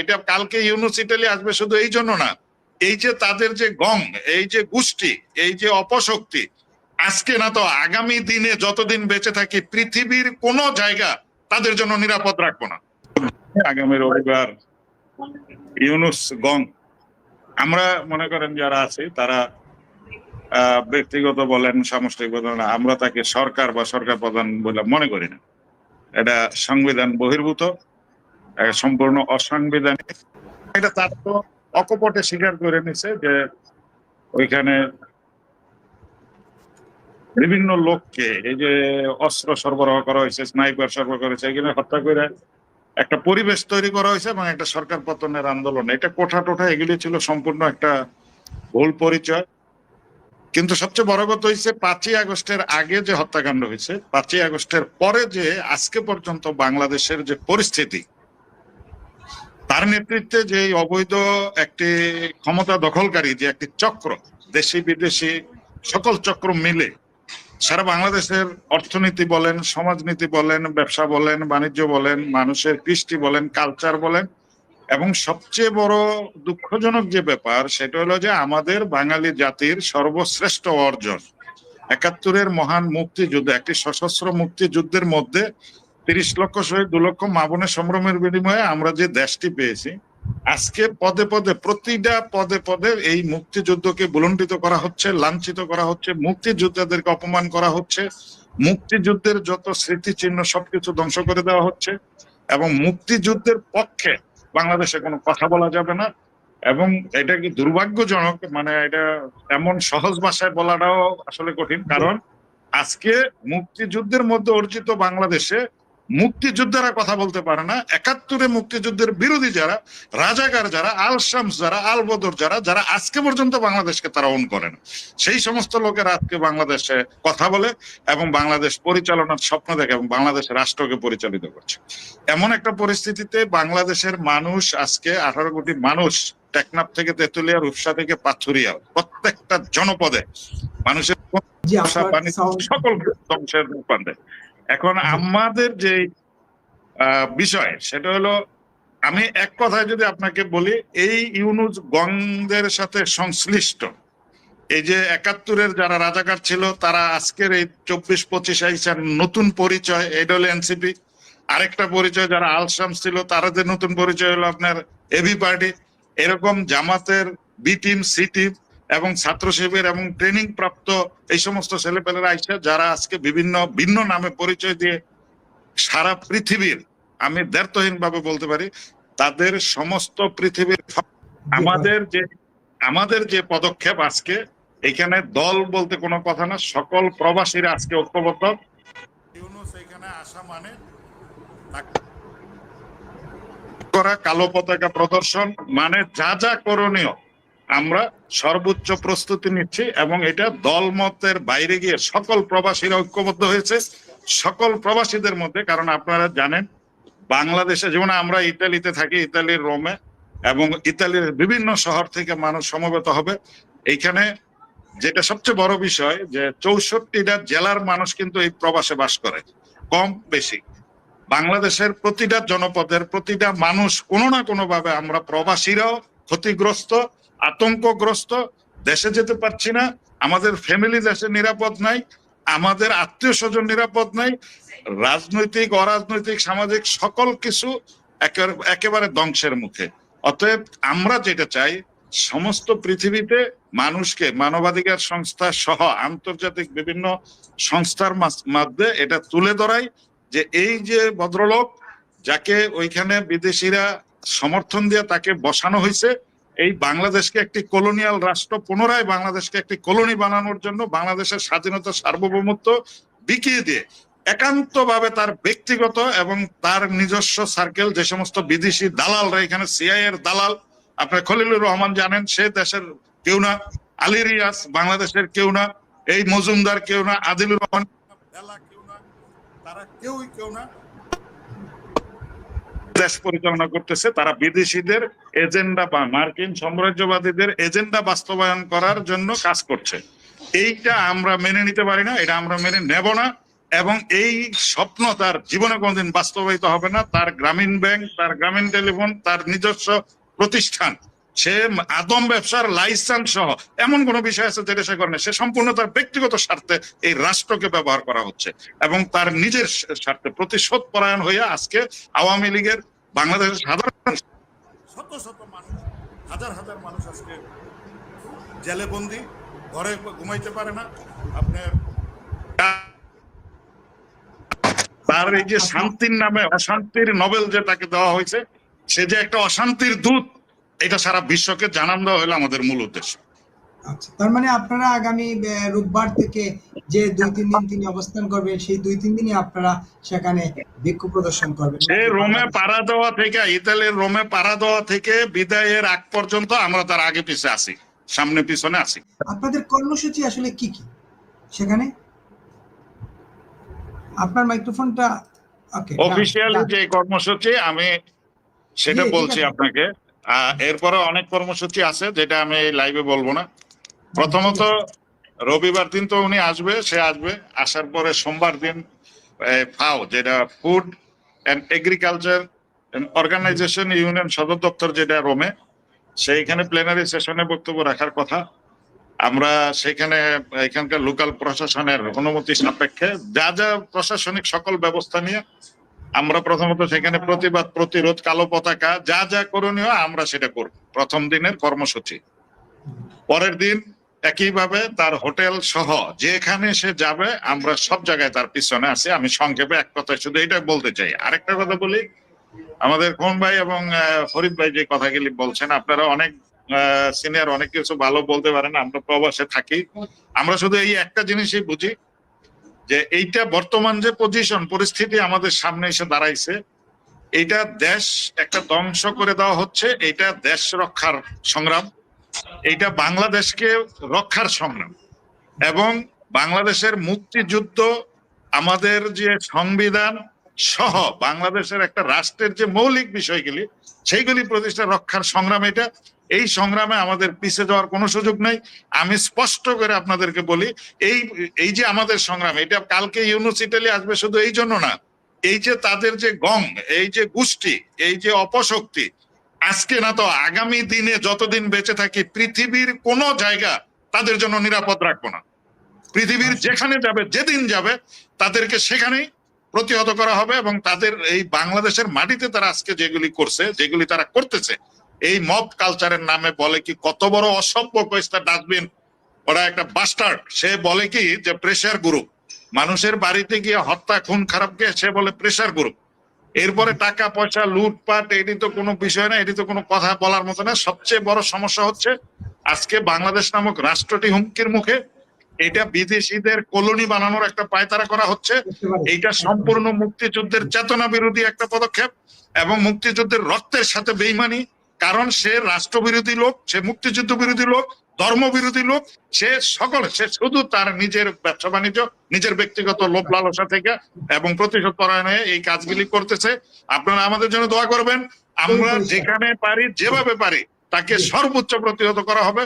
এটা কালকে ইউনুস ইটালি আসবে শুধু এই জন্য না, এই যে তাদের যে গং এই যে গোষ্ঠী, এই যে অপশক্তি, আজকে না তো আগামী দিনে যতদিন বেঁচে থাকি, পৃথিবীর কোন জায়গা তাদের জন্য নিরাপদ রাখব না। আগামী রবিবার ইউনুস গং আমরা মনে করেন যারা আছে, তারা ব্যক্তিগত বলেন, সামষ্টিক বলেন, আমরা তাকে সরকার বা সরকার প্রধান বলে মনে করি না। এটা সংবিধান বহির্ভূত। সম্পূর্ণ অসাংবিধানিক। এটা তার তো অকপটে স্বীকার করে নিছে যে ওইখানে বিভিন্ন লোককে এই যে অস্ত্র সরবরাহ করা হয়েছে, স্নাইপার সরবরাহ করা হয়েছে, এখানে হত্যা করে একটা পরিবেশ তৈরি করা হয়েছে এবং একটা সরকার পতনের আন্দোলন। এটা কোঠা টোঠা, এগুলি ছিল সম্পূর্ণ একটা ভুল পরিচয়। কিন্তু সবচেয়ে বড় কথা হয়েছে পাঁচই আগস্টের আগে যে হত্যাকাণ্ড হয়েছে, পাঁচই আগস্টের পরে যে আজকে পর্যন্ত বাংলাদেশের যে পরিস্থিতি তার নেতৃত্বে যে অবৈধ একটি ক্ষমতা দখলকারী যে একটি চক্র, দেশি বিদেশি সকল চক্র মিলে, সারা বাংলাদেশের অর্থনীতি বলেন, সমাজনীতি বলেন, ব্যবসা বলেন, বাণিজ্য বলেন, মানুষের কৃষ্টি বলেন কালচার বলেন, এবং সবচেয়ে বড় দুঃখজনক যে ব্যাপার সেটা হলো যে আমাদের বাঙালি জাতির সর্বশ্রেষ্ঠ অর্জন। একাত্তরের মহান মুক্তিযুদ্ধ, একটি সশস্ত্র মুক্তিযুদ্ধের মধ্যে তিরিশ লক্ষ শহীদ, দু লক্ষ মাবনের সম্ভ্রমের বিনিময়ে আমরা যে দেশটি পেয়েছি, আজকে পদে পদে, প্রতিটা পদে পদে এই মুক্তিযুদ্ধকে বুলন্ডিত করা হচ্ছে, লাঞ্ছিত করা হচ্ছে, মুক্তিযোদ্ধাদেরকে অপমান করা হচ্ছে, মুক্তিযুদ্ধের যত স্মৃতিচিহ্ন সবকিছু ধ্বংস করে দেওয়া হচ্ছে এবং মুক্তিযুদ্ধের পক্ষে বাংলাদেশে কোনো কথা বলা যাবে না এবং এটা কি দুর্ভাগ্যজনক? মানে এটা এমন সহজ ভাষায় বলাটাও আসলে কঠিন। কারণ আজকে মুক্তিযুদ্ধের মধ্যে অর্জিত বাংলাদেশে মুক্তিযোদ্ধারা কথা বলতে পারে না। একাত্তরে মুক্তিযুদ্ধের বিরোধী যারা রাজাকার যারা আল শামস যারা আল বদর যারা যারা আজকে পর্যন্ত বাংলাদেশকে তারা অন করে না। সেই সমস্ত লোকেরা আজকে বাংলাদেশে কথা বলে এবং বাংলাদেশ পরিচালনার স্বপ্ন দেখে এবং বাংলাদেশ রাষ্ট্রকে পরিচালিত করছে। এমন একটা পরিস্থিতিতে বাংলাদেশের মানুষ আজকে আঠারো কোটি মানুষ টেকনাফ থেকে তেতুলিয়া রূপসা থেকে পাথুরিয়া প্রত্যেকটা জনপদে মানুষের সকল ধ্বংসের রূপান্তর এখন আমাদের যে বিষয় সেটা হলো আমি এক কথায় যদি আপনাকে বলি এই ইউনুস গংদের সাথে সংশ্লিষ্ট। এই যে একাত্তরের যারা রাজাকার ছিল তারা আজকের এই চব্বিশ পঁচিশ আইসার নতুন পরিচয় এটা হলো এনসিপি। আরেকটা পরিচয় যারা আলসাম ছিল তাদের নতুন পরিচয় হলো আপনার এবি পার্টি। এরকম জামাতের বি টিম সি টিম এবং ছাত্র শিবির এবং ট্রেনিং প্রাপ্ত এই সমস্ত ছেলেপেলেরা আইসা যারা আজকে বিভিন্ন ভিন্ন নামে পরিচয় দিয়ে সারা পৃথিবীর আমি দ্ব্যর্থহীন ভাবে বলতে পারি তাদের সমস্ত পৃথিবীর আমাদের যে আমাদের যে পদক্ষেপ আজকে এখানে দল বলতে কোনো কথা না সকল প্রবাসীরা আজকে ঐক্যবদ্ধ। এখানে আসা মানে করা কালো পতাকা প্রদর্শন মানে যা যা করণীয় আমরা সর্বোচ্চ প্রস্তুতি নিচ্ছি এবং এটা দলমতের বাইরে গিয়ে সকল প্রবাসীরা ঐক্যবদ্ধ হয়েছে। সকল প্রবাসীদের মধ্যে, কারণ আপনারা জানেন, বাংলাদেশে, যেমন আমরা ইতালিতে থাকি, ইতালির রোমে, এবং ইতালির বিভিন্ন শহর থেকে মানুষ সমবেত হবে। এইখানে যেটা সবচেয়ে বড় বিষয়, যে চৌষট্টিটা জেলার মানুষ কিন্তু এই প্রবাসে বাস করে, কম বেশি। বাংলাদেশের প্রতিটা জনপদের প্রতিটা মানুষ কোনো না কোনো ভাবে আমরা প্রবাসীরাও ক্ষতিগ্রস্ত আতঙ্কগ্রস্ত, দেশে যেতে পারছি না, আমাদের ফ্যামিলি দেশে নিরাপদ নাই, আমাদের আত্মীয় স্বজন নিরাপদ নাই, রাজনৈতিক, অরাজনৈতিক, সামাজিক সকল কিছু একেবারে- ধ্বংসের মুখে। অতএব আমরা যেটা চাই, সমস্ত পৃথিবীতে মানুষকে, মানবাধিকার সংস্থা সহ আন্তর্জাতিক বিভিন্ন সংস্থার মাস- মধ্যে এটা তুলে ধরাই যে এই যে ভদ্রলোক, যাকে ওইখানে বিদেশিরা সমর্থন দিয়ে তাকে বসানো হয়েছে এই বাংলাদেশকে একটি কলোনিয়াল রাষ্ট্র, পুনরায় বাংলাদেশকে একটি কলোনি বানানোর জন্য বাংলাদেশের স্বাধীনতা সার্বভৌমত্ব বিকিয়ে দিয়ে একান্ত ভাবে তার ব্যক্তিগত এবং তার নিজস্ব সার্কেল যে সমস্ত বিদেশি দালালরা এখানে সিআই এর দালাল, আপনার খলিলুর রহমান জানেন, সে দেশের কেউ না, আলী রিয়াজ বাংলাদেশের কেউ না, এই মজুমদার কেউ না, আদিলুর রহমান কেউ না, তারা কেউই কেউ না। দেশ পরিচালনা করতেছে, তারা বিদেশিদের এজেন্ডা বা মার্কিন সাম্রাজ্যবাদীদের এজেন্ডা বাস্তবায়ন করার জন্য কাজ করছে। এইটা আমরা মেনে নিতে পারি না, এটা আমরা মেনে নেব না, এবং এই স্বপ্ন তার জীবনে কোনদিন বাস্তবায়িত হবে না। তার গ্রামীণ ব্যাংক, তার গ্রামীণ টেলিফোন, তার নিজস্ব প্রতিষ্ঠান সে আদম ব্যবসার লাইসেন্স সহ এমন কোন বিষয় আছে যেটা সে করে সে সম্পূর্ণ তার ব্যক্তিগত স্বার্থে এই রাষ্ট্রকে ব্যবহার করা হচ্ছে এবং তার নিজের স্বার্থে প্রতিশোধ পরায়ণ হইয়া আজকে আওয়ামী লীগের বাংলাদেশের সাধারণ শত শত মানুষ হাজার হাজার মানুষ আজকে জেলে বন্দি ঘরে ঘুমাইতে পারে না। আপনার তার এই যে শান্তির নামে অশান্তির নোবেল যে তাকে দেওয়া হয়েছে সে যে একটা অশান্তির দূত এটা সারা বিশ্বকে জানান দেওয়া হলো আমাদের মূল উদ্দেশ্য। আচ্ছা তার মানে আপনারা আগামী রোববার থেকে যে দুই তিন দিন তিনি অবস্থান করবেন সেই দুই তিন দিনই আপনারা সেখানে বিক্ষোভ প্রদর্শন করবেন। সে রোমে পাড়া দেওয়া থেকে ইতালির রোমে পাড়া দেওয়া থেকে বিদায়ের আগ পর্যন্ত আমরা তার আগে পিছে আছি সামনে পিছনে আছি। আপনাদের কর্মসূচি আসলে কি কি? সেখানে? আপনার মাইক্রোফোনটা ওকে অফিসিয়ালি যে কর্মসূচি আমি সেটা বলছি আপনাকে। এরপরে অনেক কর্মসূচি আছে, যেটা আমি লাইভে বলব না। প্রথমত, রবিবার দিন তো উনি আসবে, সে আসবে। আসার পরে সোমবার দিন ফাও যেটা food and agriculture organization union সদর দপ্তর যেটা রোমে সেইখানে প্লেনারি সেশনে বক্তব্য রাখার কথা। আমরা সেখানে, এখানকার লোকাল প্রশাসনের অনুমতি সাপেক্ষে, যা যা প্রশাসনিক সকল ব্যবস্থা নিয়ে আমরা প্রথমত সেখানে প্রতিবাদ প্রতিরোধ কালো পতাকা যা যা করণীয় আমরা সেটা করব। প্রথম দিনের কর্মসূচি। পরের দিন একইভাবে তার হোটেল সহ যেখানে সে যাবে আমরা সব জায়গায় তার পিছনে আছি। আমি সংক্ষেপে এক কথায় শুধু এটা বলতে চাই। আরেকটা কথা বলি আমাদের কোন ভাই এবং ফরিদ ভাই যে কথাগুলি বলছেন আপনারা অনেক সিনিয়র অনেক কিছু ভালো বলতে পারেন আমরা প্রবাসে থাকি। আমরা শুধু এই একটা জিনিসই বুঝি যে এইটা বর্তমান যে পজিশন পরিস্থিতি আমাদের সামনে এসে দাঁড়াইছে এটা দেশ একটা ধ্বংস করে দেওয়া হচ্ছে এটা দেশ রক্ষার সংগ্রাম এটা বাংলাদেশকে রক্ষার সংগ্রাম এবং বাংলাদেশের মুক্তিযুদ্ধ, আমাদের যে সংবিধান সহ বাংলাদেশের একটা রাষ্ট্রের যে মৌলিক বিষয়গুলি সেইগুলি প্রতিষ্ঠা রক্ষার সংগ্রাম এটা। এই সংগ্রামে আমাদের পিছিয়ে যাওয়ার কোনো সুযোগ নাই। আমি স্পষ্ট করে আপনাদেরকে বলি এই এই যে আমাদের সংগ্রাম এটা কালকে ইউনিভার্সিটি আসবে শুধু এই জন্য না। এই যে তাদের যে গং এই যে গোষ্ঠী এই যে অপশক্তি আজকে না তো আগামী দিনে যতদিন বেঁচে থাকি পৃথিবীর কোন জায়গা তাদের জন্য নিরাপদ রাখব না। পৃথিবীর যেখানে যাবে যেদিন যাবে তাদেরকে সেখানেই প্রতিহত করা হবে এবং তাদের এই বাংলাদেশের মাটিতে তারা আজকে যেগুলি করছে, যেগুলি তারা করতেছে, এই মব কালচারের নামে বলে কি কত বড় অসভ্য কয়েস্তা ডাস্টবিন, ওরা একটা বাস্টার্ড সে বলে কি যে প্রেশার গ্রুপ মানুষের বাড়িতে গিয়ে হত্যা, খুন, খারাপকে সে বলে প্রেশার গ্রুপ এরপরে টাকা, পয়সা, লুটপাট, এটি তো কোনো বিষয় না, এটি তো কোনো কথা বলার মতো না। সবচেয়ে বড় সমস্যা হচ্ছে, আজকে বাংলাদেশ নামক রাষ্ট্রটি হুমকির মুখে এটা বিদেশিদের কলোনি বানানোর একটা পায়তারা করা হচ্ছে। এইটা সম্পূর্ণ মুক্তিযুদ্ধের চেতনা বিরোধী একটা পদক্ষেপ এবং মুক্তিযুদ্ধের রক্তের সাথে বেইমানি কারণ সে রাষ্ট্রবিরোধী লোক সে মুক্তিযুদ্ধ বিরোধী লোক ধর্ম বিরোধী লোক সে সকল সে শুধু তার নিজের ব্যবসা বাণিজ্য নিজের ব্যক্তিগত লোভ লালসা থেকে এবং প্রতিশোধ পরায়ণে এই কাজগুলি করতেছে। আপনারা আমাদের জন্য দোয়া করবেন। আমরা যেখানে পারি যেভাবে পারি তাকে সর্বোচ্চ প্রতিহত করা হবে।